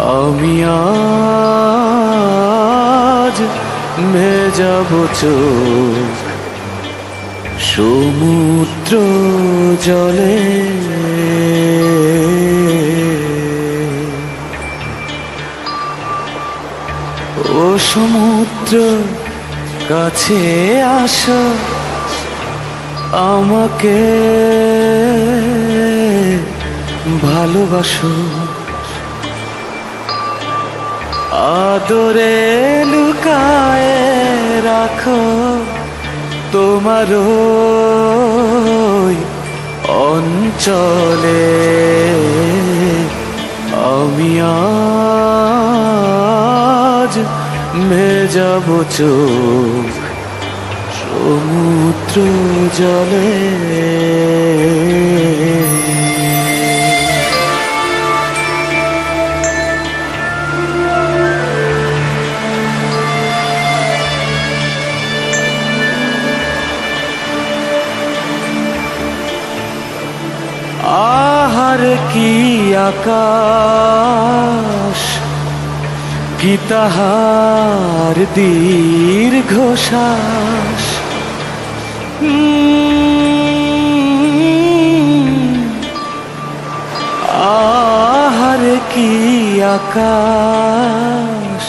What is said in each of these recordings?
আমি আজ ভেজাব চোখ। সমুদ্র জলে। ও সমুদ্র কাছে আসো আমাকে ভালোবাসো। আদরে লুকায় রাখো তোমার অঞ্চলে। আমি আজ ভেজাব চোখ সমুদ্র জলে। আহার কি আকাশ? কি তাহার দীর্ঘ আহার কি আকাশ?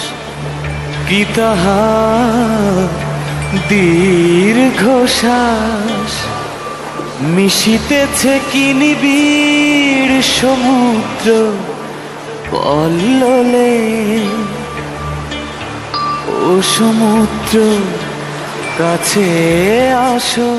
কি তাহার দীর্ঘ শ্বাস? মিশিতেছে কি নিবিড় সমুদ্র পল্ললে ও সমুদ্র কাছে আসো।